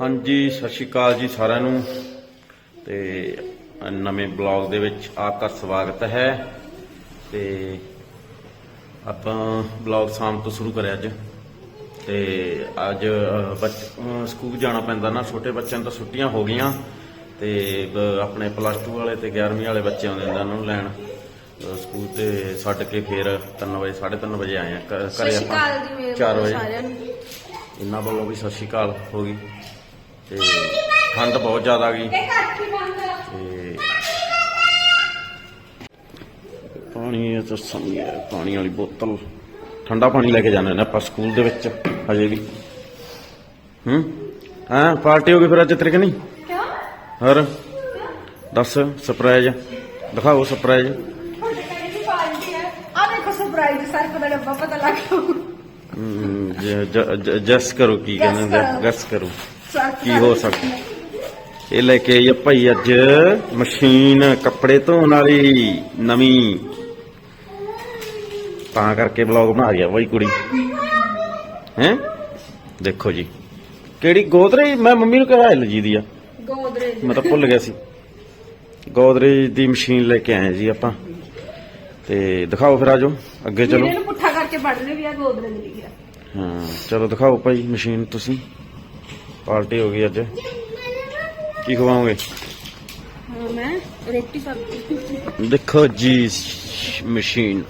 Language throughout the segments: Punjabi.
ਹਾਂਜੀ ਸਤਿ ਸ਼੍ਰੀ ਅਕਾਲ ਜੀ ਸਾਰਿਆਂ ਨੂੰ। ਤੇ ਨਵੇਂ ਬਲੌਗ ਦੇ ਵਿੱਚ ਆਪਕਾ ਸਵਾਗਤ ਹੈ। ਤੇ ਆਪਾਂ ਬਲੌਗ ਸ਼ਾਮ ਤੋਂ ਸ਼ੁਰੂ ਕਰਿਆ ਅੱਜ। ਤੇ ਅੱਜ ਸਕੂਲ ਜਾਣਾ ਪੈਂਦਾ ਨਾ। ਛੋਟੇ ਬੱਚਿਆਂ ਨੂੰ ਤਾਂ ਛੁੱਟੀਆਂ ਹੋ ਗਈਆਂ। ਤੇ ਆਪਣੇ ਪਲੱਸ 2 ਵਾਲੇ ਤੇ 11ਵੀਂ ਵਾਲੇ ਬੱਚੇ ਆਉਂਦੇ ਨੇ ਉਹਨਾਂ ਨੂੰ ਲੈਣ। ਸਕੂਲ ਤੇ ਛੱਡ ਕੇ ਫਿਰ 3 ਵਜੇ 3:30 ਵਜੇ ਆਏ ਆ। ਘਰੇ ਸ਼੍ਰੀ ਅਕਾਲ ਜੀ ਮੇਰੇ 4 ਵੱਲੋਂ ਵਜੇ। ਸਾਰਿਆਂ ਨੂੰ। ਇਹਨਾਂ ਵੱਲੋਂ ਵੀ ਸਤਿ ਸ਼੍ਰੀ ਅਕਾਲ ਹੋ ਗਈ। ਤੇ ਠੰਡ ਬਹੁਤ ਜ਼ਿਆਦਾ ਗਈ। ਤੇ ਪਾਣੀ ਇਹ ਤਾਂ ਸਮਝ ਪਾਣੀ ਵਾਲੀ ਬੋਤਲ। ਠੰਡਾ ਪਾਣੀ ਲੈ ਕੇ ਜਾਣਾ ਨੇ ਆਪਾਂ ਸਕੂਲ ਦੇ ਵਿੱਚ ਹਜੇ ਵੀ। ਹੂੰ? ਹਾਂ ਪਾਰਟੀ ਹੋ ਗਈ ਫਿਰ ਅੱਜ ਤੇਰੇ ਕਿ ਨਹੀਂ? ਕਿਉਂ? ਹੋਰ? ਦੱਸ ਸਰਪ੍ਰਾਈਜ਼ ਦਿਖਾਓ ਸਰਪ੍ਰਾਈਜ਼ ਤੁਹਾਡੇ ਘਰੇ ਦੀ ਪਾਰਟੀ ਹੈ। ਆ ਦੇਖੋ ਸਰਪ੍ਰਾਈਜ਼ ਸਰਪ ਦਾ ਡੱਬਾ ਪਤਾ ਲੱਗ ਗਿਆ ਜਸ ਕਰੋ ਕੀ ਕਹਿੰਦੇ। ਗਸ ਕਰੋ। ਕੀ ਹੋ ਸਕਦਾ? ਇਹ ਲੈ ਕੇ ਆਈ ਆ ਭਾਈ ਅੱਜ ਮਸ਼ੀਨ ਕੱਪੜੇ ਧੋਣ ਵਾਲੀ ਨਵੀਂ। ਤਾਂ ਕਰਕੇ ਵਲੌਗ ਬਣਾ ਗਿਆ ਬਾਈ ਕੁੜੀ। ਹੈ? ਦੇਖੋ ਜੀ। ਕਿਹੜੀ ਗੋਦਰੇਜ? ਮੈਂ ਮੰਮੀ ਨੂੰ ਕਿਹਾ ਐਲਜੀ ਦੀ ਆ। ਗੋਦਰੇਜ। ਮੈਂ ਤਾਂ ਭੁੱਲ ਗਿਆ ਸੀ। ਗੋਦਰੇਜ ਦੀ ਮਸ਼ੀਨ ਲੈ ਕੇ ਆਏ ਜੀ ਆਪਾਂ। ਤੇ ਦਿਖਾਓ ਫਿਰ ਆਜੋ। ਅੱਗੇ ਚਲੋ। ਇਹਨੂੰ ਪੁੱਠਾ ਕਰਕੇ ਪੜਨੇ ਵੀ ਆ ਗੋਦਰੇਜ ਲਿਖਿਆ ਹਾਂ ਚਲੋ ਦਿਖਾਓ ਭਾਈ ਮਸ਼ੀਨ ਤੁਸੀਂ। ਪਾਰਟੀ ਹੋ ਗਈ ਅੱਜ। ਕੀ ਖਵਾਓਗੇ? ਹਾਂ ਮੈਂ ਰੋਟੀ ਸਬਜ਼ੀ ਦੇਖੋ ਜੀ ਮਸ਼ੀਨ।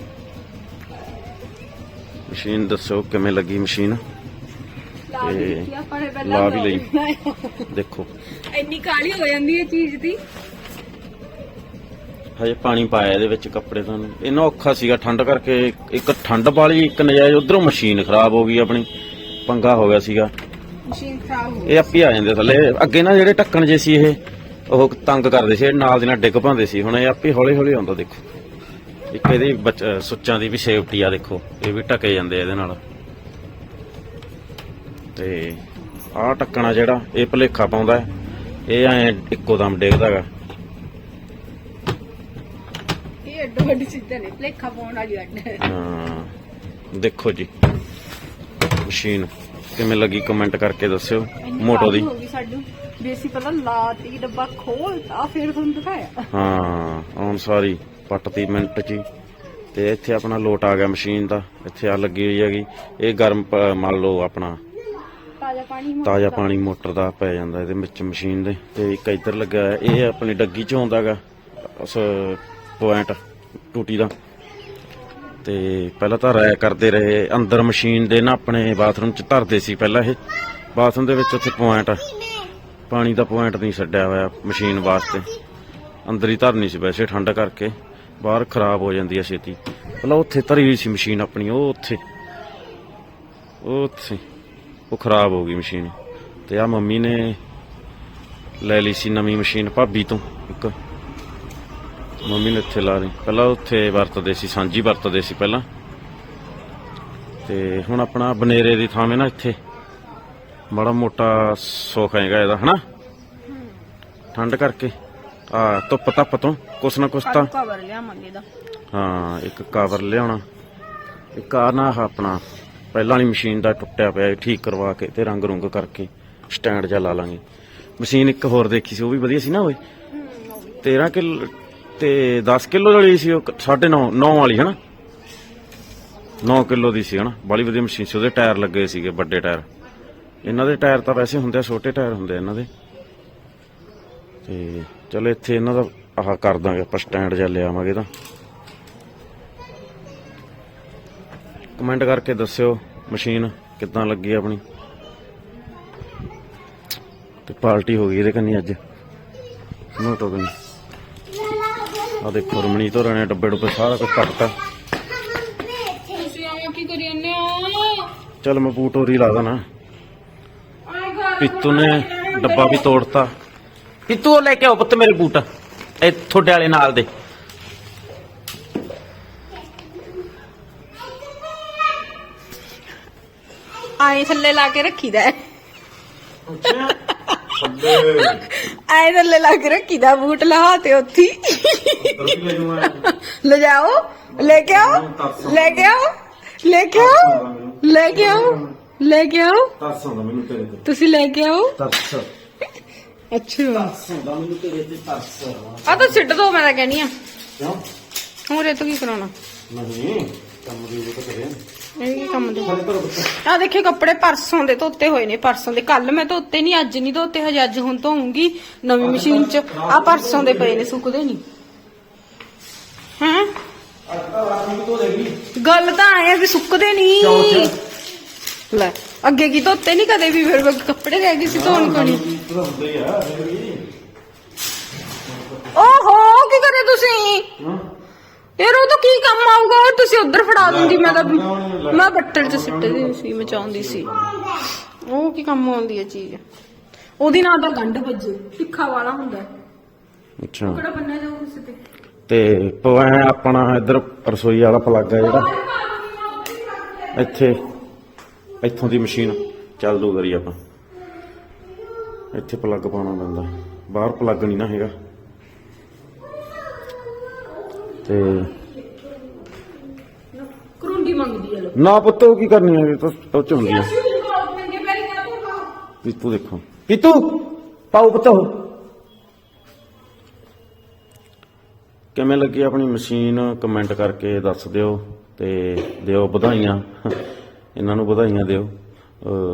ਮਸ਼ੀਨ ਦੱਸੋ ਕਿਵੇਂ ਲੱਗੀ ਮਸ਼ੀਨ? ਲਾ ਵੀ ਤੇ ਲਾ ਲਈ। ਦੇਖੋ। ਇੰਨੀ ਕਾਲੀ ਹੋ ਜਾਂਦੀ ਹੈ ਚੀਜ਼ ਦੀ। ਹਜੇ ਪਾਣੀ ਪਾਇਆ ਇਹਦੇ ਵਿੱਚ ਕੱਪੜੇ ਤੁਹਾਨੂੰ ਇੰਨਾ ਔਖਾ ਸੀਗਾ ਠੰਡ ਕਰਕੇ। ਇੱਕ ਠੰਡ ਵਾਲੀ ਇੱਕ ਨਜਾਇਜ਼। ਉਧਰੋਂ ਮਸ਼ੀਨ ਖਰਾਬ ਹੋ ਗਈ ਆਪਣੀ। ਪੰਗਾ ਹੋ ਗਿਆ ਸੀਗਾ। ਮਸ਼ੀਨ ਖਰਾਬ ਹੋ ਇਹ ਆਪੇ ਆ ਜਾਂਦੇ ਥੱਲੇ। ਅੱਗੇ ਨਾ ਜਿਹੜੇ ਢੱਕਣ ਜੇ ਸੀ ਇਹ ਉਹ ਤੰਗ ਕਰਦੇ ਸੀ ਇਹ ਨਾਲ ਦੀ ਨਾਲ ਡਿੱਗ ਪਾਉਂਦੇ ਸੀ। ਹੁਣ ਇਹ ਆਪੇ ਹੌਲੀ ਹੌਲੀ ਆਉਂਦਾ ਦੇਖੋ। ਇੱਕ ਇਹਦੀ ਸੁੱਚਾਂ ਦੀ ਵੀ ਸੇਫਟੀ ਆ ਦੇਖੋ। ਇਹ ਵੀ ਢਕੇ ਜਾਂਦੇ ਇਹਦੇ ਨਾਲ। ਤੇ ਆਹ ਢੱਕਣਾ ਜਿਹੜਾ ਇਹ ਭਲੇਖਾ ਪਾਉਂਦਾ। ਇਹ ਐ ਇੱਕੋ ਦਮ ਡਿੱਗਦਾ ਹੈਗਾ। ਇਹ ਅੱਡੋ ਅੱਡੀ ਚੀਜ਼ਾਂ ਨੇ ਲੇਖਾ ਪਾਉਣ ਵਾਲੀ ਅੱਡ ਹਾਂ। ਦੇਖੋ ਜੀ ਮਸ਼ੀਨ। ਕਿਵੇਂ ਲੱਗੀ ਕਮੈਂਟ ਕਰਕੇ ਦੱਸਿਓ ਮੋਟੋ ਦੀ। ਹੋ ਗਈ ਸਾਡੂ। ਵੀ ਅਸੀਂ ਪਹਿਲਾਂ ਲਾਤੀ ਡੱਬਾ ਖੋਲਤਾ ਫਿਰ ਤੁਹਾਨੂੰ ਦਿਖਾਇਆ। ਹਾਂ ਆਉਣ ਸਾਰੀ ਪੱਟਤੀ ਮਿੰਟ ਚ ਹੀ। ਤੇ ਇੱਥੇ ਆਪਣਾ ਲੋਟ ਆ ਗਿਆ ਮਸ਼ੀਨ ਦਾ ਇੱਥੇ ਆ ਲੱਗੀ ਹੋਈ ਹੈਗੀ। ਇਹ ਗਰਮ ਪ- ਮੰਨ ਲਓ ਆਪਣਾ ਤਾਜ਼ਾ ਪਾਣੀ ਮੋਟਰ ਤਾਜ਼ਾ ਦਾ। ਪਾਣੀ ਮੋਟਰ ਦਾ ਪੈ ਜਾਂਦਾ ਇਹਦੇ ਵਿੱਚ ਮਸ਼ੀਨ ਦੇ। ਤੇ ਇੱਕ ਇੱਧਰ ਲੱਗਾ ਹੈ, ਇਹ ਆਪਣੀ ਡੱਗੀ ਚ ਆਉਂਦਾ ਹੈਗਾ ਉਸ ਪੁਆਇੰਟ ਟੂਟੀ ਦਾ। ਤੇ ਪਹਿਲਾਂ ਤਾਂ ਰਾਇ ਕਰਦੇ ਰਹੇ, ਅੰਦਰ ਮਸ਼ੀਨ ਦੇ ਨਾ ਆਪਣੇ ਬਾਥਰੂਮ ਚ ਧਰਦੇ ਸੀ ਪਹਿਲਾਂ ਇਹ। ਬਾਥਰੂਮ ਦੇ ਵਿੱਚ ਉੱਥੇ ਪੁਆਇੰਟ, ਪਾਣੀ ਦਾ ਪੁਆਇੰਟ ਨਹੀਂ ਛੱਡਿਆ ਹੋਇਆ ਮਸ਼ੀਨ ਵਾਸਤੇ। ਅੰਦਰ ਹੀ ਧਰਨੀ ਸੀ ਵੈਸੇ ਠੰਡ ਕਰਕੇ, ਬਾਹਰ ਖਰਾਬ ਹੋ ਜਾਂਦੀ ਹੈ ਛੇਤੀ। ਪਹਿਲਾਂ ਉੱਥੇ ਧਰੀ ਹੋਈ ਸੀ ਮਸ਼ੀਨ ਆਪਣੀ, ਉਹ ਉੱਥੇ ਉਹ ਉੱਥੇ, ਉਹ ਖਰਾਬ ਹੋ ਗਈ ਮਸ਼ੀਨ। ਤੇ ਆ ਮੰਮੀ ਨੇ ਲੈ ਲਈ ਸੀ ਨਵੀਂ ਮਸ਼ੀਨ ਭਾਬੀ ਤੋਂ, ਇੱਕ। ਮੰਮੀ ਨੇ ਇੱਥੇ ਲਾ ਲਈ। ਪਹਿਲਾਂ ਉੱਥੇ ਵਰਤਦੇ ਸੀ ਸਾਂਝੀ ਵਰਤਦੇ ਸੀ ਪਹਿਲਾਂ। ਤੇ ਹੁਣ ਆਪਣਾ ਬਨੇਰੇ ਦੀ ਥਾਂ 'ਤੇ ਨਾ ਇੱਥੇ। ਬੜਾ ਮੋਟਾ ਸੁੱਖ ਹੈਗਾ ਇਹਦਾ ਹਨਾ? ਠੰਡ ਕਰਕੇ। ਆ ਧੁੱਪ ਧੱਪ ਤੋਂ ਕੁਛ ਨਾ ਕੁਛ ਤਾਂ ਕਵਰ ਲਿਆਵਾਂਗੇ ਦਾ ਹਾਂ ਇੱਕ ਕਵਰ ਲਿਆਉਣਾ। ਇੱਕ ਆ ਨਾ ਆਪਣਾ ਪਹਿਲਾਂ ਵਾਲੀ ਮਸ਼ੀਨ ਦਾ ਟੁੱਟਿਆ ਪਿਆ ਠੀਕ ਕਰਵਾ ਕੇ ਤੇ ਰੰਗ ਰੁੰਗ ਕਰਕੇ ਸਟੈਂਡ ਜਾ ਲਾ ਲਾਂਗੇ। ਮਸ਼ੀਨ ਇੱਕ ਹੋਰ ਦੇਖੀ ਸੀ ਉਹ ਵੀ ਵਧੀਆ ਸੀ ਨਾ ਓਏ। 13 ਕਿਲੋ ਤੇ 10 ਕਿਲੋ ਵਾਲੀ ਸੀ ਉਹ 9.5 9 ਵਾਲੀ, ਹਨਾ? 9 ਕਿਲੋ ਦੀ ਸੀ, ਹਨਾ? ਬੜੀ ਵਧੀਆ ਮਸ਼ੀਨ ਸੀ, ਉਹਦੇ ਟਾਇਰ ਲੱਗੇ ਸੀਗੇ, ਵੱਡੇ ਟਾਇਰ। ਇਹਨਾਂ ਦੇ ਟਾਇਰ ਤਾਂ ਵੈਸੇ ਹੁੰਦੇ ਆ, ਛੋਟੇ ਟਾਇਰ ਹੁੰਦੇ ਆ ਇਹਨਾਂ ਦੇ। ਤੇ ਚਲੋ ਇੱਥੇ ਇਹਨਾਂ ਦਾ ਆਹ ਕਰ ਦਾਂਗੇ, ਆਪਾਂ ਸਟੈਂਡ ਜਿਹਾ ਲਿਆਵਾਂਗੇ ਤਾਂ। ਕਮੈਂਟ ਕਰਕੇ ਦੱਸਿਓ ਮਸ਼ੀਨ ਕਿੱਦਾਂ ਲੱਗੀ ਆਪਣੀ। ਤੇ ਪਾਰਟੀ ਹੋ ਗਈ ਇਹਦੇ ਕੰਨੀ ਅੱਜ। ਨੋਟੋ ਕੰਨੀ ਆ ਦੇਖੋ ਰਮਣੀਤ ਹੋਰਾਂ ਨੇ ਡੱਬੇ ਡੁੱਬੇ ਸਾਰਾ ਕੁਝ ਕੱਟਤਾ ਤੁਸੀਂ ਆਵੇਂ ਕੀ ਕਰੀ ਜਾਂਦੇ ਹੋ? ਚਲ ਮੈਂ ਬੂਟ ਹੋਰੀ ਲਾ ਦਣਾ। ਪਿੱਤੂ ਨੇ ਡੱਬਾ ਵੀ ਤੋੜਤਾ। ਪਿੱਤੂ ਉਹ ਲੈ ਕੇ ਆਓ ਪੁੱਤ ਮੇਰੇ ਬੂਟ। ਇਹ ਤੁਹਾਡੇ ਵਾਲੇ ਨਾਲ ਦੇ। ਆਏ ਥੱਲੇ ਲਾ ਕੇ ਰੱਖੀਦਾ ਹੈ। ਆਏ ਥੱਲੇ ਲਾ ਕੇ ਰੱਖੀਦਾ ਬੂਟ ਲਾ ਤੇ ਉੱਥੀ ਲੈ ਜਾਓ, ਲੈ ਕੇ ਆਓ, ਲੈ ਕੇ ਆਓ, ਲੈ ਕੇ ਆਓ, ਲੈ ਕੇ ਆਓ, ਲੈ ਕੇ ਆਓ। ਤਰਸ ਆਉਂਦਾ ਮੈਨੂੰ ਤੇਰੇ ਤੇ ਤੁਸੀਂ ਲੈ ਕੇ ਆਓ। ਤਰਸ ਅੱਛਾ। ਤਰਸ ਆਉਂਦਾ ਮੈਨੂੰ ਤੇਰੇ ਤੇ ਤਰਸ ਆ ਤਾਂ ਸਿੱਟ ਦੋ, ਮੈਂ ਤਾਂ ਕਹਿਣੀ ਆ। ਕਿਉਂ ਹੋਰ ਇਹ ਤੋਂ ਕੀ ਕਰਾਉਣਾ? ਨਹੀਂ ਕੰਮ ਦੀ ਉਹ ਤਾਂ ਕਰੇ ਇਹ ਕੀ ਕੰਮ ਦੇ? ਆ ਦੇਖੇ ਕੱਪੜੇ ਪਰਸੋਂ ਦੇ ਧੋਤੇ ਹੋਏ ਨੇ, ਪਰਸੋਂ ਦੇ। ਕੱਲ ਮੈਂ ਧੋਤੇ ਨਹੀਂ ਅੱਜ ਨਹੀਂ ਧੋਤੇ, ਹਜੇ ਅੱਜ ਹੁਣ ਧੋਉਂਗੀ ਨਵੀਂ ਮਸ਼ੀਨ 'ਚ। ਆ ਪਰਸੋਂ ਦੇ ਪਏ ਨੇ, ਸੁੱਕਦੇ ਨਹੀਂ ਹੈਂ ਗੱਲ ਤਾਂ ਆਏ ਆ ਵੀ ਸੁੱਕਦੇ ਨਹੀਂ। ਲੈ ਅੱਗੇ ਕੀ ਧੋਤੇ ਨਹੀਂ ਕਦੇ ਵੀ ਫਿਰ ਕੱਪੜੇ ਰਹਿ ਗਏ ਸੀ ਧੋਣ ਕੋਣੀ ਓਹੋ ਕੀ ਕਰੇ ਤੁਸੀਂ? ਯਾਰ ਉਹ ਤਾਂ ਕੀ ਕੰਮ ਆਊਗਾ? ਉਹ ਤੁਸੀਂ ਉਧਰ ਫੜਾ ਦਿੰਦੀ ਮੈਂ ਤਾਂ ਮੈਂ ਬੱਟਲ 'ਚ ਸਿੱਟ ਦੀ ਸੀ ਮਚਾਉਂਦੀ ਸੀ। ਉਹ ਕੀ ਕੰਮ ਆਉਂਦੀ ਹੈ ਚੀਜ਼? ਉਹਦੀ ਨਾਲ ਤਾਂ ਗੰਢ ਵੱਜੇ ਤਿੱਖਾ ਵਾਲਾ ਹੁੰਦਾ। ਅੱਛਾ। ਕਿਹੜਾ ਬੰਨਿਆ ਜਾਊ ਤੇ ਪਵਾ ਆਪਣਾ ਇੱਧਰ ਰਸੋਈ ਵਾਲਾ ਪਲੱਗ ਆ ਜਿਹੜਾ। ਇੱਥੇ ਇੱਥੋਂ ਦੀ ਮਸ਼ੀਨ ਚੱਲ ਦੂ ਕਰੀ ਆਪਾਂ। ਇੱਥੇ ਪਲੱਗ ਪਾਉਣਾ ਪੈਂਦਾ। ਬਾਹਰ ਪਲੱਗ ਨਹੀਂ ਨਾ ਹੈਗਾ। ਤੇ ਕਰੁੰਡੀ ਮੰਗਦੀ ਹੈ ਲੋ ਨਾ ਪੁੱਤ ਉਹ ਕੀ ਕਰਨੀ ਹੈ ਤਾਂ ਤੂੰ ਖਾ ਪੀਤੂ ਦੇਖੋ। ਪੀਤੂ! ਪਾਉ ਪੁੱਤ ਕਿਵੇਂ ਲੱਗੀ ਆਪਣੀ ਮਸ਼ੀਨ? ਕਮੈਂਟ ਕਰਕੇ ਦੱਸ ਦਿਓ ਤੇ ਦਿਓ ਵਧਾਈਆਂ। ਇਹਨਾਂ ਨੂੰ ਵਧਾਈਆਂ ਦਿਓ।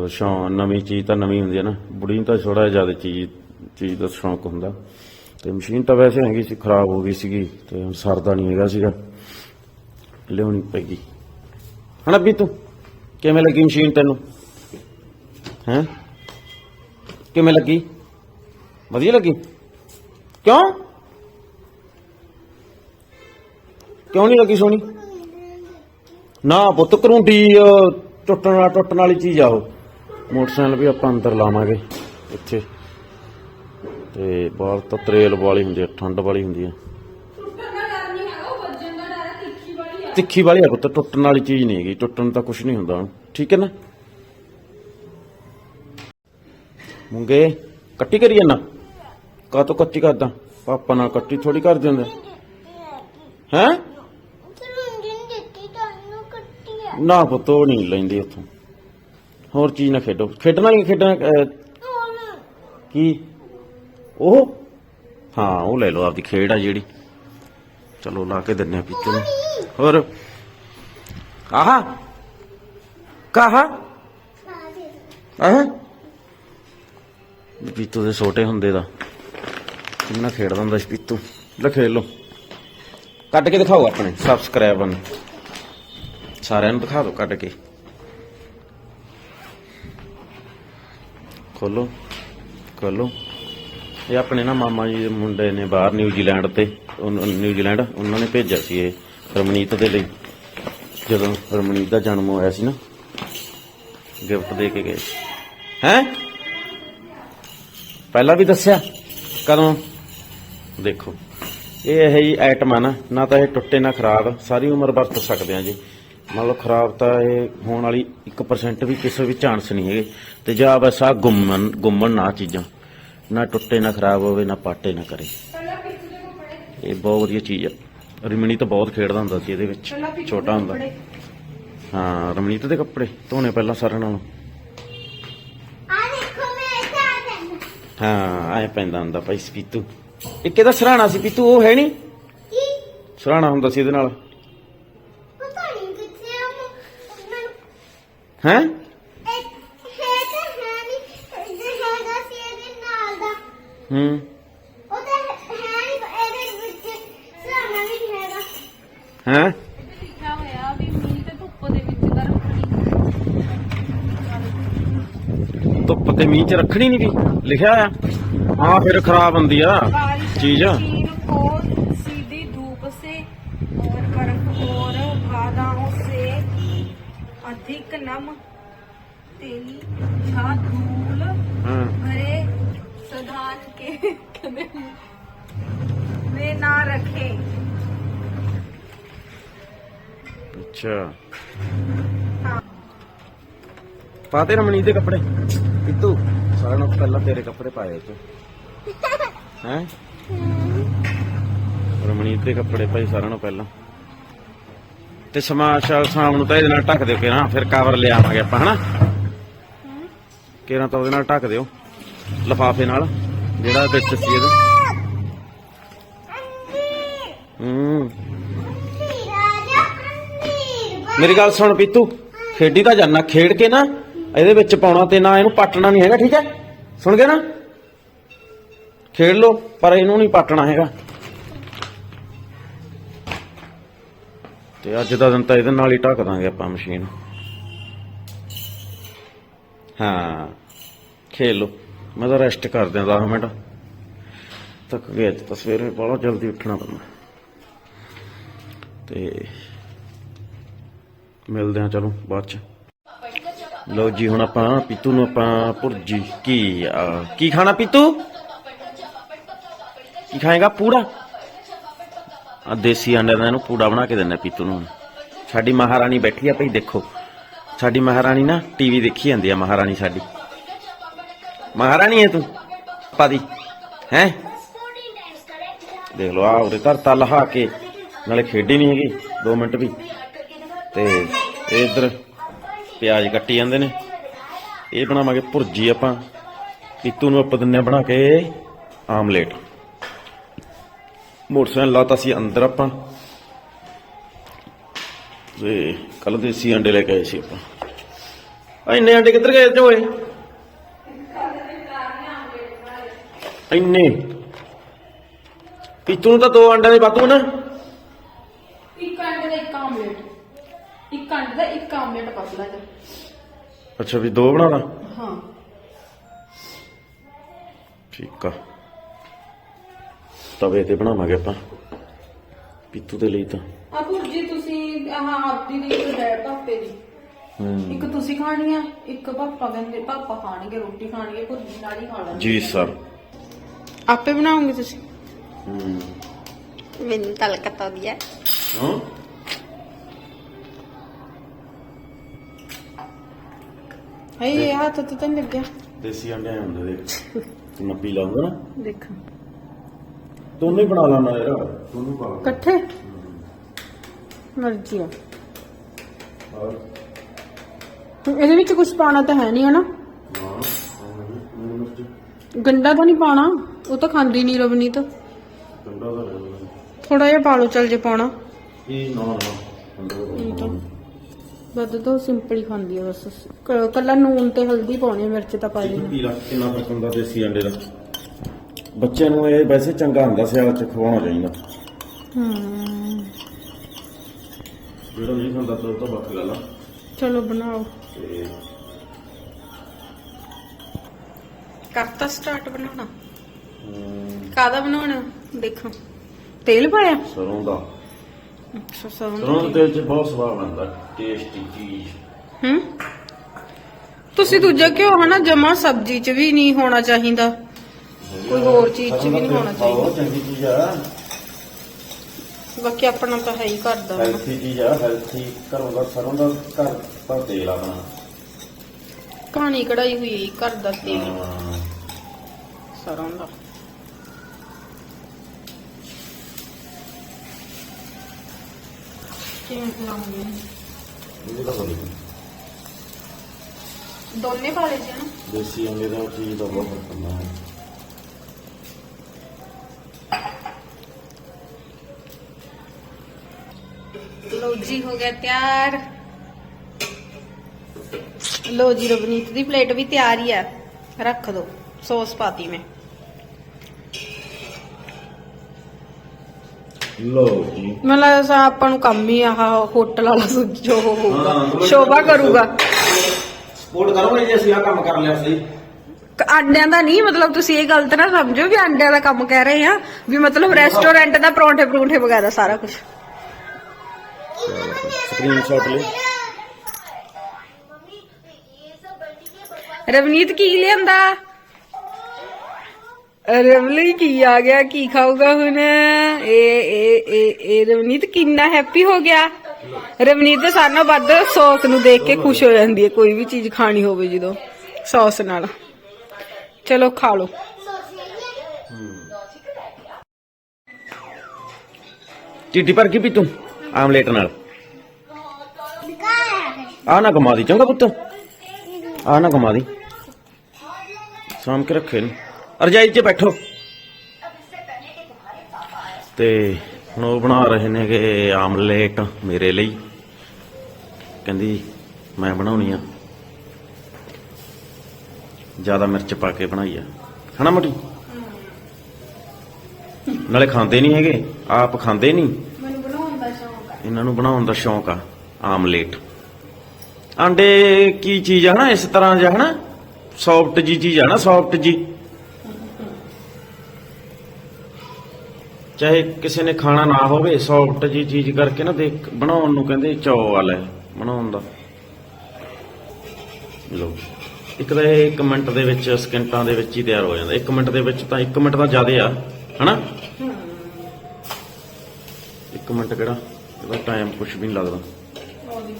ਅਹ ਨਵੀਂ ਚੀਜ਼ ਤਾਂ ਨਵੀਂ ਹੁੰਦੀ ਹੈ ਨਾ। ਬੁੜੀ ਨੂੰ ਤਾਂ ਥੋੜਾ ਜ਼ਿਆਦਾ ਚੀਜ਼ ਚੀਜ਼ ਦਾ ਸ਼ੌਂਕ ਹੁੰਦਾ। ਤੇ ਮਸ਼ੀਨ ਤਾਂ ਵੈਸੇ ਹੈਗੀ ਸੀ, ਖਰਾਬ ਹੋ ਗਈ ਸੀਗੀ ਤੇ ਹੁਣ ਸਰਦਾ ਨਹੀਂ ਹੈਗਾ ਸੀਗਾ। ਲਿਆਉਣੀ ਪੈਗੀ ਹਣਾ ਪੀਤੂ ਕਿਵੇਂ ਲੱਗੀ ਮਸ਼ੀਨ ਤੈਨੂੰ? ਹੈਂ? ਕਿਵੇਂ ਲੱਗੀ? ਵਧੀਆ ਲੱਗੀ? ਕਿਉਂ? ਕਿਉਂ ਨਹੀਂ ਲੱਗੀ ਸੋਹਣੀ? ਨਾ ਪੁੱਤ ਕਰੂੰਡੀ ਟੁੱਟਣ ਵਾਲਾ ਟੁੱਟਣ ਵਾਲੀ ਚੀਜ਼ ਆ ਉਹ। ਮੋਟਰਸਾਈਕਲ ਵੀ ਆਪਾਂ ਅੰਦਰ ਲਾਵਾਂਗੇ, ਇੱਥੇ। ਤੇ ਬਾਹਰ ਤਾਂ ਤਰੇਲ ਵਾਲੀ ਹੁੰਦੀ ਆ, ਠੰਡ ਵਾਲੀ ਹੁੰਦੀ ਆ। ਹੈ ਤਿੱਖੀ ਵਾਲੀ ਹੈ ਆ ਪੁੱਤ, ਟੁੱਟਣ ਵਾਲੀ ਚੀਜ਼ ਨਹੀਂ ਹੈਗੀ, ਟੁੱਟਣ ਤਾਂ ਕੁਝ ਨਹੀਂ ਹੁੰਦਾ ਹੁਣ। ਠੀਕ ਹੈ ਨਾ? ਮੁੰਗੇ, ਕੱਟੀ ਕਰੀ ਜਾਂਦਾ? ਕਾ ਤੋ ਕੱਚੀ ਕਰਦਾ? ਪਾਪਾ ਨਾਲ ਕੱਟੀ ਥੋੜੀ ਕਰ ਦਿੰਦਾ ਹੈ? ਨਾ ਪੁੱਤ ਉਹ ਨਹੀਂ ਲੈਂਦੀ ਉੱਥੋਂ। ਹੋਰ ਚੀਜ਼ ਨਾ ਖੇਡੋ। ਖੇਡਣਾ ਨਹੀਂ ਖੇਡਣਾ ਅਹ, ਕੀ? ਉਹ? ਹਾਂ ਉਹ ਲੈ ਲਓ ਆਪਦੀ ਖੇਡ ਆ ਜਿਹੜੀ। ਚਲੋ ਲਾ ਕੇ ਦਿੰਨੇ ਆ ਪੀਚੂ ਨੂੰ ਹੋਰ? ਆਹਾ ਕਾਹਾ? ਆਹ ਪੀਤੂ ਦੇ ਛੋਟੇ ਹੁੰਦੇ ਦਾ। ਕਿੰਨਾ ਖੇਡਦਾ ਹੁੰਦਾ ਸੀ ਪੀਤੂ। ਲੈ ਖੇਡ ਲਓ। ਕੱਢ ਕੇ ਦਿਖਾਓ ਆਪਣੇ ਸਬਸਕ੍ਰਾਈਬਰ ਨੂੰ। ਸਾਰਿਆਂ ਨੂੰ ਦਿਖਾ ਦਿਓ ਕੱਢ ਕੇ। ਖੋਲੋ ਖੋਲੋ। ਇਹ ਆਪਣੇ ਨਾ ਮਾਮਾ ਜੀ ਦੇ ਮੁੰਡੇ ਨੇ ਬਾਹਰ ਨਿਊਜ਼ੀਲੈਂਡ ਤੇ ਨਿਊਜ਼ੀਲੈਂਡ ਉਹਨਾਂ ਨੇ ਭੇਜਿਆ ਸੀ ਇਹ ਰਮਨੀਤ ਦੇ ਲਈ। ਜਦੋਂ ਰਮਨੀਤ ਦਾ ਜਨਮ ਹੋਇਆ ਸੀ ਨਾ, ਗਿਫਟ ਦੇ ਕੇ ਗਏ। ਹੈ? ਪਹਿਲਾਂ ਵੀ ਦੱਸਿਆ? ਕਦੋਂ? ਦੇਖੋ। ਇਹ ਇਹ ਆਈਟਮ ਆ ਨਾ ਨਾ ਤਾਂ ਇਹ ਟੁੱਟੇ, ਨਾ ਖਰਾਬ, ਸਾਰੀ ਉਮਰ ਵਰਤ ਸਕਦੇ ਆ ਜੀ। ਮੰਨ ਲਓ ਖਰਾਬ ਤਾਂ ਇਹ ਹੋਣ ਵਾਲੀ 1% ਵੀ ਕਿਸੇ ਵੀ ਚਾਂਸ ਨਹੀਂ ਹੈਗੇ। ਤੇ ਜਾਂ ਬਸ ਆ ਗੁੰਮਣ ਗੁੰਮਣ ਨਾ ਚੀਜ਼ਾਂ। ਨਾ ਟੁੱਟੇ ਨਾ ਖਰਾਬ ਹੋਵੇ ਨਾ ਪਾਟੇ ਨਾ ਕਰੇ। ਇਹ ਬਹੁਤ ਵਧੀਆ ਚੀਜ਼ ਆ। ਰਮਣੀ ਤਾਂ ਬਹੁਤ ਖੇਡਦਾ ਹੁੰਦਾ ਸੀ ਇਹਦੇ ਵਿੱਚ। ਛੋਟਾ ਹੁੰਦਾ। ਹਾਂ ਰਮਣੀਤ ਦੇ ਕੱਪੜੇ। ਧੋਣੇ ਪਹਿਲਾਂ ਸਾਰਿਆਂ ਨਾਲੋਂ। ਹਾਂ ਐ ਪੈਂਦਾ ਹੁੰਦਾ ਭਾਈ ਸਪੀਤੂ ਇੱਕ ਇਹਦਾ ਸਰਾਣਾ ਸੀ ਪੀਤੂ ਉਹ ਹੈ ਨਹੀਂ? ਸਰਾਣਾ ਹੁੰਦਾ ਸੀ ਇਹਦੇ ਨਾਲ। ਹੈ? ਹੂੰ। ਹੈ? ਲਿਖਿਆ ਹੋਇਆ ਵੀ ਮੀਂਹ ਤੇ ਧੁੱਪ ਦੇ ਵਿੱਚ ਤਾਂ ਰੱਖਣੀ ਧੁੱਪ ਤੇ ਮੀਂਹ ਚ ਰੱਖਣੀ ਨਹੀਂ ਵੀ ਲਿਖਿਆ ਆ। ਹਾਂ ਫਿਰ ਖਰਾਬ ਹੁੰਦੀ ਆ ਚੀਜ਼। ਚੀਨ ਕੋਲ ਸਿੱਧੀ ਧੂਪ ਸੇ। अधिक नम तेली या धूल ਹਾਂ भरे सदान के कदे में ना रखे ਅੱਛਾ ਪਾਤੇ ਰਮਣੀ ਦੇ ਕੱਪੜੇ ਪੀਤੂ ਸਾਰਿਆਂ ਨੂੰ ਪਹਿਲਾਂ ਤੇਰੇ ਕੱਪੜੇ ਪਾਏ ਤੂੰ ਹੈ ਰਮਣੀ ਦੇ ਕੱਪੜੇ ਭਾਈ ਸਾਰਿਆਂ ਨੂੰ ਪਹਿਲਾਂ ਤੇ ਸਮਾਸ਼ਾਲ ਸ਼ਾਮ ਨੂੰ ਤਾਂ ਇਹਦੇ ਨਾਲ ਢੱਕ ਦਿਓ ਕਿ ਨਾ ਫਿਰ ਕਵਰ ਲਿਆਵਾਂਗੇ ਆਪਾਂ, ਹਨਾ? ਕੇਰਾਂ ਤਾਂ ਉਹਦੇ ਨਾਲ ਢੱਕ ਦਿਓ, ਲਫਾਫੇ ਨਾਲ, ਜਿਹੜਾ ਵਿੱਚ ਸੀ ਇਹਦੇ। ਹੂੰ। ਮੇਰੀ ਗੱਲ ਸੁਣ ਪੀਤੂ, ਖੇਡੀ ਤਾਂ ਜਾਨਾ ਖੇਡ ਕੇ ਨਾ ਇਹਦੇ ਵਿੱਚ ਪਾਉਣਾ ਤੇ ਨਾ ਇਹਨੂੰ ਪੱਟਣਾ ਨਹੀਂ ਹੈਗਾ, ਠੀਕ ਹੈ? ਸੁਣ ਗਏ ਨਾ? ਖੇਡ ਲੋ ਪਰ ਇਹਨੂੰ ਨਹੀਂ ਪੱਟਣਾ ਹੈਗਾ। ਤੇ ਅੱਜ ਦਾ ਦਿਨ ਤਾਂ ਇਹਦੇ ਨਾਲ ਹੀ ਢੱਕ ਦਾਂਗੇ ਆਪਾਂ ਮਸ਼ੀਨ। ਹਾਂ ਖੇਲ ਲੋ ਮੈਂ ਤਾਂ ਰੈਸਟ ਕਰ ਦਿਆਂ 10 ਮਿੰਟ। ਥੱਕ ਗਿਆ ਤਾਂ ਸਵੇਰੇ ਬਹੁਤ ਜਲਦੀ ਉੱਠਣਾ ਪੈਂਦਾ। ਤੇ ਮਿਲਦੇ ਆ ਚਲੋ ਬਾਅਦ ਚ। ਲਓ ਜੀ ਹੁਣ ਆਪਾਂ ਪੀਤੂ ਨੂੰ ਆਪਾਂ ਭੁਰਜੀ ਕੀ ਆ, ਕੀ ਖਾਣਾ ਪੀਤੂ? ਕੀ ਖਾਏਗਾ ਪੂਰਾ? ਆ ਦੇਸੀ ਅੰਡੇ ਦਾ ਇਹਨੂੰ ਪੂੜਾ ਬਣਾ ਕੇ ਦਿੰਦਾ ਪੀਤੂ ਨੂੰ। ਸਾਡੀ ਮਹਾਰਾਣੀ ਬੈਠੀ ਆ, ਭਈ ਦੇਖੋ। ਸਾਡੀ ਮਹਾਰਾਣੀ ਨਾ ਟੀਵੀ ਦੇਖੀ ਜਾਂਦੀ ਆ, ਮਹਾਰਾਣੀ ਸਾਡੀ। ਮਹਾਰਾਣੀ ਹੈ ਤੂੰ ਪਾਦੀ ਹੈ? ਦੇਖ ਲਓ ਆ ਉਰੇ ਧਰਤਾ ਲਹਾ ਕੇ, ਨਾਲੇ ਖੇਡੀ ਨਹੀਂ ਹੈਗੀ 2 ਮਿੰਟ ਵੀ। ਤੇ ਇਹ ਇੱਧਰ ਪਿਆਜ਼ ਕੱਟੀ ਜਾਂਦੇ ਨੇ। ਇਹ ਬਣਾਵਾਂਗੇ ਭੁਰਜੀ ਆਪਾਂ। ਪੀਤੂ ਨੂੰ ਆਪਾਂ ਦਿੰਨੇ ਆ ਬਣਾ ਕੇ ਆਮਲੇਟ। ਮੋਟਰਸਾਈਕਲ ਲਾਤਾ ਸੀ ਅੰਦਰ ਆਪਾਂ। ਤੇ ਕੱਲ ਦੇਸੀ ਅੰਡੇ ਲੈ ਕੇ ਆਏ ਸੀ ਆਪਾਂ। ਇੰਨੇ ਅੰਡੇ ਕਿੱਧਰ ਗਏ ਓਏ? ਇੰਨੇ? ਪੀਤੂ ਨੂੰ ਤਾਂ ਦੋ ਅੰਡਿਆਂ ਦੇ ਬਾਤੂ ਨਾ। ਇੱਕ ਅੰਡੇ ਦਾ ਇੱਕ ਆਮਲੇਟ। ਇੱਕ ਅੰਡੇ ਦਾ ਇੱਕ ਆਮਲੇਟ ਪਤਲਾ ਜਿਹਾ ਅੱਛਾ ਵੀ ਦੋ ਬਣਾ ਲਾ ਹਾਂ। ਠੀਕ ਆ। ਤਵੇ ਤੇ ਬਣਾਵਾਂਗੇ ਆਪਾਂ। ਪੀਤੂ ਦੇ ਲਈ ਤਾਂ। ਆ ਭੁਰਜੀ ਤੁਸੀਂ ਆਹ ਆਪਦੀ ਦੀ ਇੱਕ ਡੈਡ ਪਾਪੇ ਦੀ। ਹੂੰ। ਇੱਕ ਤੁਸੀਂ ਖਾਣੀ ਆ ਇੱਕ ਪਾਪਾ ਕਹਿੰਦੇ ਪਾਪਾ ਖਾਣਗੇ ਰੋਟੀ ਖਾਣਗੇ ਭੁਰਜੀ ਨਾਲ ਹੀ ਖਾਣਾ ਜੀ ਸਰ। ਆਪੇ ਬਣਾਉਂਗੇ ਤੁਸੀਂ? ਹੂੰ। ਮੈਨੂੰ ਤਾਂ ਲਕਤ ਆਉਂਦੀ ਹੈ ਹਾਂ ਹਈ ਇਹ ਹੱਥ ਤੇ ਤਾਂ ਲੱਗਿਆ। ਦੇਸੀ ਅੰਡੇ ਹੁੰਦੇ ਦੇਖ ਤੂੰ ਮੈਂ ਪੀ ਲਾਉਂਗਾ ਨਾ। ਦੇਖ। ਦੋਨੇ ਹੀ ਬਣਾ ਲਾਣਾ ਯਾਰ। ਦੋਨੋਂ ਪਾ ਲਾ ਇਕੱਠੇ? ਮਰਜ਼ੀ ਆ। ਔਰ ਇਹਦੇ ਵਿੱਚ ਕੁਝ ਪਾਣਾ ਤਾਂ ਹੈ ਨਹੀਂ ਹਨਾ? ਮਿਰਚ ਗੰਡਾ ਤਾਂ ਨਹੀਂ ਪਾਣਾ ਉਹ ਤਾਂ ਖਾਂਦੀ ਨਹੀਂ ਰਵਨੀਤ। ਗੰਡਾ ਦਾ ਰਹਿਣਾ ਥੋੜਾ ਜਿਹਾ ਪਾ ਲਓ ਚੱਲ ਜੇ ਪਾਣਾ ਇਹ ਨਾ ਨਾ। ਗੰਡਾ ਦਾ ਇਹ ਤਾਂ ਵੱਧ ਤੋਂ ਸਿੰਪਲ ਹੀ ਖਾਂਦੀ ਆ ਬਸ। ਕ- ਕੱਲਾ ਨੂਨ ਤੇ ਹਲਦੀ ਪਾਉਣੀ ਆ, ਮਿਰਚ ਤਾਂ ਪਾ ਇੱਕ ਦੇਣੀ ਪੀਲਾ ਕਿੰਨਾ ਪਸੰਦ ਆ ਦੇਸੀ ਅੰਡੇ ਦਾ? ਬੱਚਿਆਂ ਨੂੰ ਇਹ ਵੈਸੇ ਚੰਗਾ ਹੁੰਦਾ ਸਿਆਲ ਚ ਖਵਾਉਣਾ ਚਾਹੀਦਾ। ਹੂੰ। ਜਿਹੜਾ ਨਹੀਂ ਖਾਂਦਾ ਤਾਂ ਉਹ ਤਾਂ ਵੱਖ ਗੱਲ ਆ। ਚਲੋ ਬਣਾਓ। ਤੇ ਕਰਤਾ ਸਟਾਰਟ ਬਣਾਉਣਾ। ਅਮ, ਕਾਦਾ ਬਣਾਉਣਾ? ਦੇਖੋ। ਤੇਲ ਪਾਇਆ? ਸਰੋਂ ਦਾ। ਅੱਛਾ ਸਰੋਂ ਦਾ ਸਰੋਂ ਦੇ ਤੇਲ। ਚ ਬਹੁਤ ਸਵਾਦ ਬਣਦਾ। ਟੇਸਟੀ ਚੀਜ਼। ਹੂੰ। ਤੁਸੀਂ ਦੂਜਾ ਕਿਉਂ ਹਨਾ ਜਮਾ ਸਬਜ਼ੀ ਚ ਵੀ ਨਹੀਂ ਹੋਣਾ ਚਾਹੀਦਾ। ਕੋਈ ਹੋਰ ਚੀਜ਼ ਚ ਵੀ ਨਹੀਂ ਹੋਣਾ ਚਾਹੀਦਾ। ਚੰਗੀ ਚੀਜ਼ ਆ। ਬਾਕੀ ਆਪਣਾ ਤਾਂ ਹੈ ਹੀ ਕਰਦਾ ਹੈਲਥੀ ਚੀਜ਼ ਆ ਹੈਲਥੀ ਘਰੋਂ ਦਾ ਸਰੋਂ ਦਾ ਘਰ ਦਾ ਤੇਲ ਆਪਣਾ। ਕਹਾਣੀ ਕਢਾਈ ਹੋਈ ਹੈ ਘਰ ਦਾ ਤੇਲ। ਹਾਂ। ਸਰੋਂ ਦਾ। ਕਿਵੇਂ ਲਾਉਂਗੇ ਇਹ ਤਾਂ ਬੜੀ ਦੋਨੇ ਪਾ ਲਏ ਜੀ ਨਾ ਦੇਸੀ ਅੰਡੇ ਦਾ ਚੀਜ਼ ਦਾ ਬਹੁਤ ਫ਼ਰਕ ਹੁੰਦਾ ਹੈ। ਜੀ ਹੋ ਗਿਆ ਤਿਆਰ। ਲੋ ਜੀ ਰਵਨੀਤ ਦੀ ਪਲੇਟ ਵੀ ਤਿਆਰ ਹੀ ਹੈ ਰੱਖ ਦੋ ਸੌਸ ਪਾਤੀ ਮੈਂ। ਲੋ ਜੀ। ਮੈਨੂੰ ਲੱਗਦਾ ਸਾ ਆਪਾਂ ਨੂੰ ਕੰਮ ਹੀ ਆਹ ਹੋਟਲ ਵਾਲਾ ਜੋ ਹੋਊਗਾ ਸ਼ੋਭਾ ਕਰੂਗਾ। ਸਪੋਰਟ ਕਰੋਗੇ ਜੇ ਅਸੀਂ ਆ ਕੰਮ ਕਰ ਲਿਆ ਸੀ। ਅੰਡਿਆਂ ਦਾ ਨਹੀਂ ਮਤਲਬ ਤੁਸੀਂ ਇਹ ਗਲਤ ਨਾ ਸਮਝੋ ਵੀ ਅੰਡਿਆਂ ਦਾ ਕੰਮ ਕਹਿ ਰਹੇ ਆ ਵੀ ਮਤਲਬ ਰੈਸਟੋਰੈਂਟ ਦਾ ਪਰੌਂਠੇ ਪਰੌਂਠੇ ਵਗੈਰਾ ਸਾਰਾ ਕੁਝ ਸਕਰੀਨਸ਼ਾਟ ਲੈ ਰਵਨੀਤ ਕੀ ਲਿਆਂਦਾ? ਰਵਲੀ ਕੀ ਆ ਗਿਆ? ਕੀ ਖਾਊਗਾ ਹੁਣ? ਇਹ ਇਹ ਇਹ ਇਹ ਰਵਨੀਤ ਕਿੰਨਾ ਹੈਪੀ ਹੋ ਗਿਆ? ਰਵਨੀਤ ਦੇ ਨਾਲੋਂ ਵੱਧ ਸੌਸ ਨੂੰ ਦੇਖ ਕੇ ਖੁਸ਼ ਹੋ ਜਾਂਦੀ ਹੈ। ਕੋਈ ਵੀ ਚੀਜ਼ ਖਾਣੀ ਹੋਵੇ ਜਦੋਂ ਸੌਸ ਨਾਲ। ਚਲੋ ਖਾ ਲਓ। ਚੀਟੀ ਭਰ ਕੇ ਪੀ ਤੂੰ? ਆਮਲੇਟ ਨਾਲ। ਆ ਨਾ ਕਮਾ ਦੀ, ਚੰਗਾ ਪੁੱਤ। ਆ ਨਾ ਕਮਾ ਦੀ। ਸਾਂਭ ਕੇ ਰੱਖੇ ਨੇ ਰਜਾਈ 'ਚ ਬੈਠੋ। ਤੇ ਹੁਣ ਉਹ ਬਣਾ ਰਹੇ ਨੇ ਨੇਗੇ ਆਮਲੇਟ ਮੇਰੇ ਲਈ। ਕਹਿੰਦੀ, ਮੈਂ ਬਣਾਉਣੀ ਆ। ਜ਼ਿਆਦਾ ਮਿਰਚ ਪਾ ਕੇ ਬਣਾਈ ਆ। ਹਨਾ ਮੋਟੀ? ਨਾਲੇ ਖਾਂਦੇ ਨਹੀਂ ਹੈਗੇ, ਆਪ ਖਾਂਦੇ ਨਹੀਂ ਮੈਨੂੰ ਬਣਾਉਣ ਦਾ ਸ਼ੌਂਕ ਹੈ ਇਹਨਾਂ ਨੂੰ ਬਣਾਉਣ ਦਾ ਸ਼ੌਂਕ ਆ ਆਮਲੇਟ। ਆਂਡੇ ਕੀ ਚੀਜ਼ ਆ ਨਾ ਇਸ ਤਰ੍ਹਾਂ ਜਿਹਾ ਹਨਾ? ਸੌਫਟ ਜੀ ਚੀਜ਼ ਆ ਨਾ ਸੌਫਟ ਜੀ। ਚਾਹੇ ਕਿਸੇ ਨੇ ਖਾਣਾ ਨਾ ਹੋਵੇ ਸੌਫਟ ਜੀ ਚੀਜ਼ ਕਰਕੇ ਨਾ ਦੇਖ ਬਣਾਉਣ ਨੂੰ ਕਹਿੰਦੇ ਚੌ ਵਾਲਾ ਬਣਾਉਣ ਦਾ। ਲੋ ਇੱਕ ਤਾਂ ਇਹ 1 ਮਿੰਟ ਦੇ ਵਿੱਚ ਸਕਿੰਟਾਂ ਦੇ ਵਿੱਚ ਹੀ ਤਿਆਰ ਹੋ ਜਾਂਦਾ। 1 ਮਿੰਟ ਦੇ ਵਿੱਚ ਤਾਂ 1 ਮਿੰਟ ਤਾਂ ਜ਼ਿਆਦਾ ਆ ਹਨਾ? 1 ਮਿੰਟ ਕਿਹੜਾ? ਇਹਦਾ ਟਾਈਮ ਕੁਝ ਵੀ ਨਹੀਂ ਲੱਗਦਾ। ਉਹਦੀ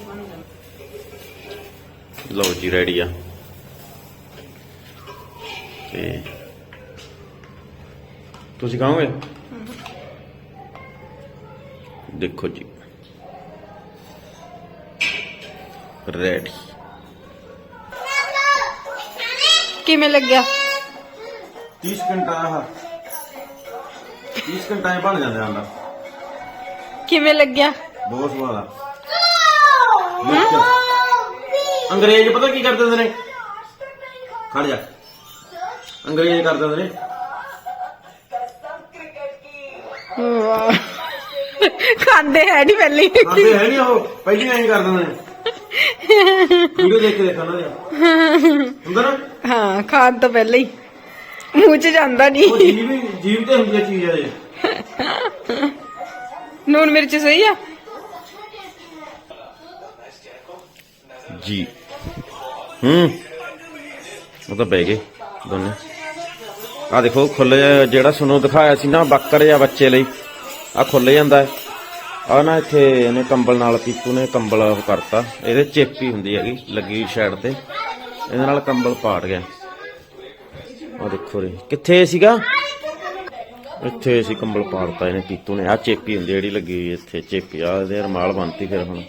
ਲਓ ਜੀ ਰੈਡੀ ਆ। ਤੇ ਤੁਸੀਂ ਖਾਓਗੇ? ਦੇਖੋ ਜੀ। ਰੈਡੀ ਕਿਵੇਂ ਲੱਗਿਆ? 30 ਘੰਟਾ ਆ 30 ਘੰਟਾ ਬਣ ਜਾਂਦਾ ਆਂਦਾ। ਕਿਵੇਂ ਲੱਗਿਆ? ਬਹੁਤ ਸਵਾਦ ਆ। ਮਿਰਚ। ਅੰਗਰੇਜ਼ ਪਤਾ ਕੀ ਕਰਦੇ ਹੁੰਦੇ ਨੇ? ਖੜ ਜਾ। ਅੰਗਰੇਜ਼ ਕਰਦੇ ਹੁੰਦੇ ਨੇ। ਵਾਹ। ਖਾਂਦੇ ਹੈ ਨਹੀਂ ਪਹਿਲੇ। ਖਾਂਦੇ ਹੈ ਨਹੀਂ ਉਹ। ਪਹਿਲੀ ਐਂ ਕਰ ਦਿੰਦੇ ਨੇ। ਵੀਡੀਓ ਦੇਖ ਕੇ ਦੇਖਣਾ ਨਾ ਹੁੰਦਾ ਨਾ ਹਾਂ ਖਾਣ ਤੋਂ ਪਹਿਲਾਂ ਹੀ। ਮੂੰਹ 'ਚ ਜਾਂਦਾ ਉਹ ਨਹੀਂ ਜੀਵ ਤੇ ਹੁੰਦੀ ਆ ਚੀਜ਼ ਆ ਇਹ। ਨੂਨ ਮਿਰਚ ਸਹੀ ਆ? ਜੀ। ਹੂੰ। ਉਹ ਤਾਂ ਬਹਿ ਗਏ ਦੋਨੇ। ਆ ਦੇਖੋ ਖੁੱਲ ਜਿਹੜਾ ਤੁਹਾਨੂੰ ਦਿਖਾਇਆ ਸੀ ਨਾ, ਬੱਕਰ ਜਾਂ ਬੱਚੇ ਲਈ। ਆ ਖੁੱਲ ਜਾਂਦਾ ਹੈ। ਆ ਨਾ ਇੱਥੇ ਇਹਨੇ ਕੰਬਲ ਨਾਲ ਪੀਤੂ ਨੇ ਕੰਬਲ ਉਹ ਕਰਤਾ। ਇਹਦੇ ਚੇਪੀ ਹੁੰਦੀ ਹੈਗੀ, ਲੱਗੀ ਸਾਈਡ ਤੇ। ਇਹਦੇ ਨਾਲ ਕੰਬਲ ਪਾੜ ਗਿਆ। ਆ ਦੇਖੋ ਰੇ, ਕਿੱਥੇ ਸੀਗਾ? ਇੱਥੇ ਅਸੀਂ ਕੰਬਲ ਪਾੜਤਾ ਇਹਨੇ ਪੀਤੂ ਨੇ। ਆ ਚੇਪੀ ਹੁੰਦੀ ਜਿਹੜੀ ਲੱਗੀ ਹੋਈ ਇੱਥੇ, ਚੇਪੀ ਆ, ਇਹਦੇ ਰਮਾਲ ਬੰਨਤੀ ਫਿਰ ਹੁਣ।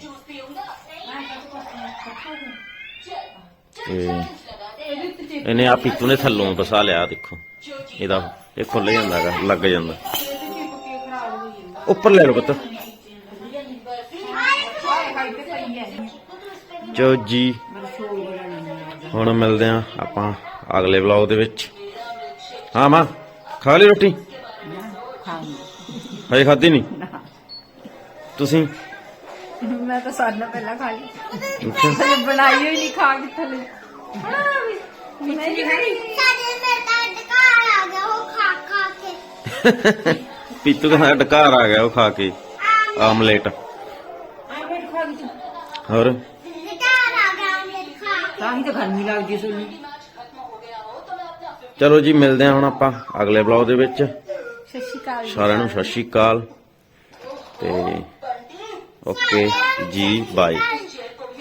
ਤੇ ਇਹਨੇ ਆ ਪੀਤੂ ਨੇ ਥੱਲੋਂ ਵਸਾ ਲਿਆ, ਦੇਖੋ। ਇਹਦਾ ਇਹ ਖੁੱਲ ਜਾਂਦਾ ਹੈਗਾ, ਲੱਗ ਜਾਂਦਾ। ਉੱਪਰ ਲੈ ਲਓ ਪੁੱਤ। ਚੋ ਜੀ, ਹੁਣ ਮਿਲਦੇ ਆ ਆਪਾਂ ਅਗਲੇ ਵਲੌਗ ਦੇ ਵਿੱਚ। ਹਾਂ ਮਾਂ, ਖਾ ਲਈ ਰੋਟੀ? ਹਜੇ ਖਾਧੀ ਨਹੀਂ? ਤੁਸੀਂ? ਮੈਂ ਤਾਂ ਸਾਡਾ ਪਹਿਲਾਂ ਖਾ ਲਈ। ਅੱਛਾ। ਹਲੇ ਬਣਾਈ ਹੋਈ ਨਹੀਂ ਖਾ ਕਿੱਥੇ ਲਈ ਨਹੀਂ ਖਾਈ ਸਾਡੇ ਮੇਰੇ ਤਾਂ ਘਰ ਆ ਗਿਆ ਉਹ ਖਾ ਖਾ ਕੇ। ਪੀਤੂ ਕਹਿੰਦਾ ਡਕਾਰ ਆ ਗਿਆ ਉਹ ਖਾ ਕੇ। ਆਮਲੇਟ। ਹੋਰ? ਘਰ ਆ ਗਿਆ ਮੇਰੇ ਖਾ ਤਾਂ ਹੀ ਤਾਂ ਗਰਮੀ ਲੱਗਦੀ ਸੁਣੀ ਚਲੋ ਜੀ ਮਿਲਦੇ ਹਾਂ ਹੁਣ ਆਪਾਂ ਅਗਲੇ ਵਲੌਗ ਦੇ ਵਿੱਚ। ਅਕਾਲ ਸਾਰਿਆਂ ਨੂੰ ਸਤਿ ਸ਼੍ਰੀ ਅਕਾਲ। ਤੇ ਓਕੇ ਜੀ ਬਾਏ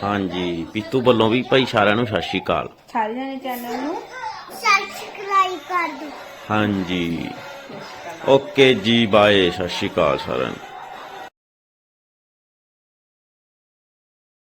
ਹਾਂਜੀ ਪੀਤੂ ਵੱਲੋਂ ਵੀ ਭਾਈ ਸਾਰਿਆਂ ਨੂੰ ਸਤਿ ਸ਼੍ਰੀ ਅਕਾਲ। ਸਾਰਿਆਂ ਨੇ ਚੈਨਲ ਨੂੰ ਸਬਸਕ੍ਰਾਈਬ ਕਰ ਦੋ ਹਾਂਜੀ। ਓਕੇ ਜੀ ਬਾਏ ਸਤਿ ਸ਼੍ਰੀ ਅਕਾਲ ਸਾਰਿਆਂ ਨੂੰ।